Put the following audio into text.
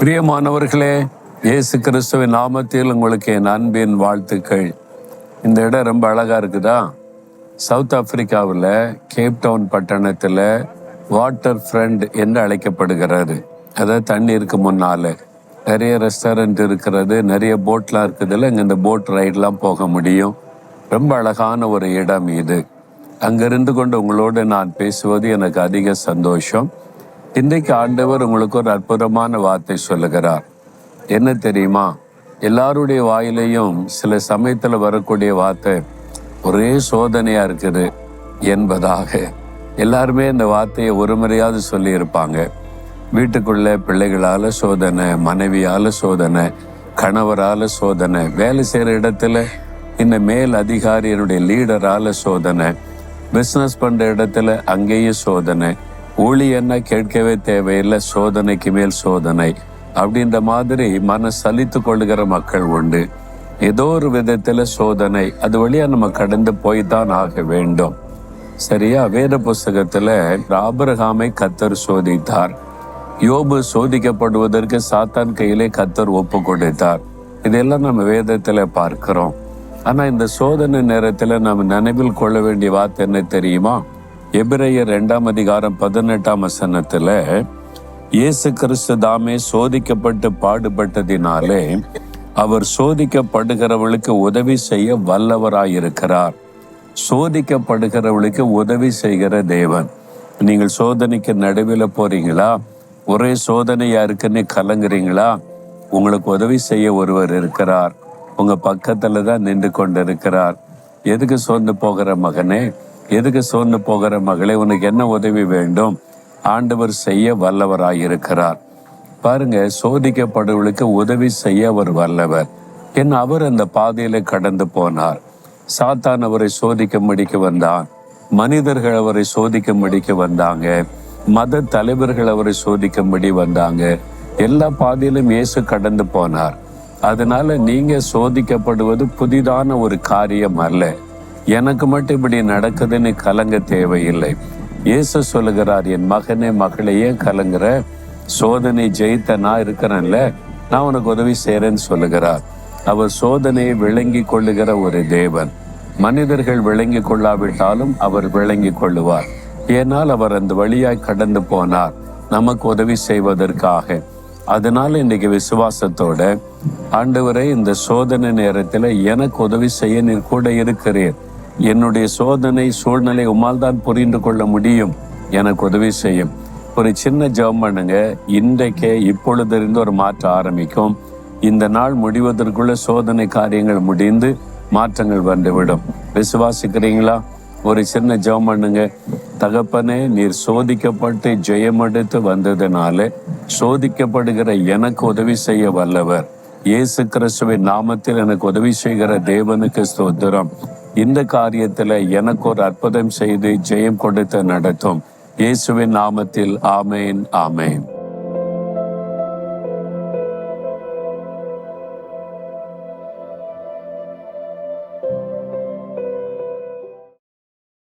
பிரியமானவர்களே இயேசு கிறிஸ்துவின் நாமத்தில் உங்களுக்கு என் அன்பின் வாழ்த்துக்கள். இந்த இடம் ரொம்ப அழகாக இருக்குதா? சவுத் ஆப்பிரிக்காவில் கேப் டவுன் பட்டணத்தில் வாட்டர் ஃப்ரண்ட் என்று அழைக்கப்படுகிறது. அதாவது தண்ணீருக்கு முன்னால். நிறைய ரெஸ்டாரண்ட் இருக்கிறது நிறைய போட்லாம் இருக்குதுல்ல இங்கே இந்த போட் ரைடெலாம் போக முடியும். ரொம்ப அழகான ஒரு இடம் இது. அங்கிருந்து கொண்டு உங்களோடு நான் பேசுவது எனக்கு அதிக சந்தோஷம். இன்றைக்கு ஆண்டவர் உங்களுக்கு ஒரு அற்புதமான வார்த்தை சொல்லுகிறார். என்ன தெரியுமா? எல்லாருடைய வாயிலையும் சில சமயத்தில் வரக்கூடிய வார்த்தை ஒரே சோதனையா இருக்குது என்பதாக எல்லாருமே இந்த வார்த்தையை ஒரு முறையாவது சொல்லியிருப்பாங்க. வீட்டுக்குள்ள பிள்ளைகளால சோதனை மனைவியால சோதனை கணவரால சோதனை வேலை செய்கிற இடத்துல இந்த மேல் அதிகாரியினுடைய லீடரால சோதனை பிஸ்னஸ் பண்ணுற இடத்துல அங்கேயும் சோதனை ஊழியன்னா கேட்கவே தேவையில்லை சோதனைக்கு மேல் சோதனை. அப்படின்ற மாதிரி மன சலித்து கொள்கிற மக்கள் உண்டு. ஏதோ ஒரு விதத்துல சோதனை அது வழியா நம்ம கடந்து போய் தான் ஆக வேண்டும். சரியா? வேத புஸ்தகத்துல ஆபிரகாமை கத்தர் சோதித்தார். யோபு சோதிக்கப்படுவதற்கு சாத்தான் கையிலே கத்தர் ஒப்பு கொடுத்தார். இதெல்லாம் நம்ம வேதத்துல பார்க்கிறோம். ஆனா இந்த சோதனை நேரத்துல நம்ம நினைவில் கொள்ள வேண்டிய வார்த்தை என்ன தெரியுமா? எபிரேயர் ரெண்டாம் அதிகாரம் பதினெட்டாம் வசனத்துல இயேசு கிறிஸ்து தாமே சோதிக்கப்பட்டு பாடுபட்டதினாலே அவர் சோதிக்கப்படுகிறவளுக்கு உதவி செய்ய வல்லவராயிருக்கிறார். சோதிக்கப்படுகிறவளுக்கு உதவி செய்கிற தேவன். நீங்கள் சோதனைக்கு நடுவில் போறீங்களா? ஒரே சோதனையா இருக்குன்னு கலங்குறீங்களா? உங்களுக்கு உதவி செய்ய ஒருவர் இருக்கிறார். உங்க பக்கத்துல தான் நின்று கொண்டு இருக்கிறார் எதுக்கு சோர்ந்து போகிற மகனே? எதுக்கு சோர்ந்து போகிற மகளே உனக்கு என்ன உதவி வேண்டும்? ஆண்டவர் செய்ய வல்லவராயிருக்கிறார். பாருங்க சோதிக்கப்படுவளுக்கு உதவி செய்ய அவர் வல்லவர். என் அவர் அந்த பாதையில கடந்து போனார். சாத்தான் அவரை சோதிக்கும்படிக்கு வந்தான். மனிதர்கள் அவரை சோதிக்கும்படிக்கு வந்தாங்க. மத தலைவர்கள் அவரை சோதிக்கும்படி வந்தாங்க. எல்லா பாதையிலும் இயேசு கடந்து போனார். அதனால நீங்க சோதிக்கப்படுவது புதிதான ஒரு காரியம் அல்ல. எனக்கு மட்டும் இப்படி நடக்குதுன்னு கலங்க தேவையில்லை. இயேசு சொல்லுகிறார் என் மகனே மகளையே கலங்குற? சோதனை ஜெயித்த நான் இருக்கிறேன்ல நான் உனக்கு உதவி செய்கிறேன்னு சொல்லுகிறார். அவர் சோதனையை விளங்கி கொள்ளுகிற ஒரு தேவன். மனிதர்கள் விளங்கி கொள்ளாவிட்டாலும் அவர் விளங்கி கொள்ளுவார். ஏனால் அவர் அந்த வழியாய் கடந்து போனார் நமக்கு உதவி செய்வதற்காக. அதனால இன்னைக்கு விசுவாசத்தோட ஆண்டவரை இந்த சோதனை நேரத்தில் எனக்கு உதவி செய்ய நீர் கூட இருக்கிறீர். என்னுடைய சோதனை சூழ்நிலை உமால் தான் புரிந்து கொள்ள முடியும். எனக்கு உதவி செய்யும். ஒரு சின்ன ஜெபம் பண்ணுங்க. இன்றைக்கே இப்பொழுதிருந்து ஒரு மாற்றம் ஆரம்பிக்கும். இந்த நாள் முடிவதற்குள்ள சோதனை காரியங்கள் முடிந்து மாற்றங்கள் வந்துவிடும். விசுவாசிக்கிறீங்களா? ஒரு சின்ன ஜெபம் பண்ணுங்க. தகப்பனே நீர் சோதிக்கப்பட்டு ஜெயமெடுத்து வந்ததுனால சோதிக்கப்படுகிற எனக்கு உதவி செய்ய வல்லவர். இயேசு கிறிஸ்துவின் நாமத்தில் எனக்கு உதவி செய்கிற தேவனுக்கு ஸ்தோத்திரம். இந்த காரியத்தில் எனக்கு ஒரு அற்புதம் செய்து ஜெயம் கொடுத்து நடத்தும். இயேசுவின் நாமத்தில் ஆமேன் ஆமேன்.